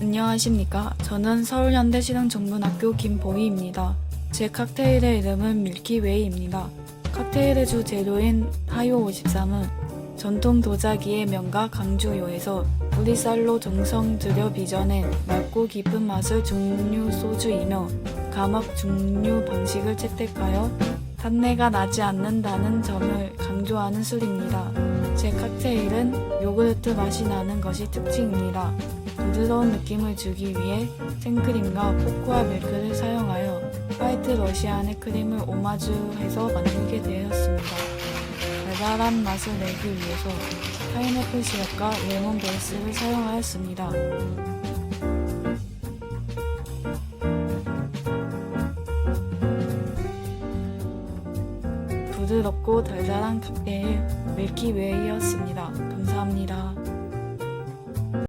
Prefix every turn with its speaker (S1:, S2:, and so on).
S1: 안녕하십니까. 저는 서울현대시장정문학교 김보희입니다. 제 칵테일의 이름은 밀키웨이입니다. 칵테일의 주 재료인 하요 53은 전통 도자기의 명가 강주요에서 우리 쌀로 정성 들여 빚어낸 맑고 깊은 맛의 중류 소주이며 가막 중류 방식을 채택하여 단내가 나지 않는다는 점을 강조하는 술입니다. 제 칵테일은 요구르트 맛이 나는 것이 특징입니다. 부드러운 느낌을 주기 위해 생크림과 코코아 밀크를 사용하여 화이트 러시안의 크림을 오마주해서 만들게 되었습니다. 달달한 맛을 내기 위해서 파인애플 시럽과 레몬 베이스를 사용하였습니다. 부드럽고 달달한 카페의 밀키웨이였습니다. 감사합니다.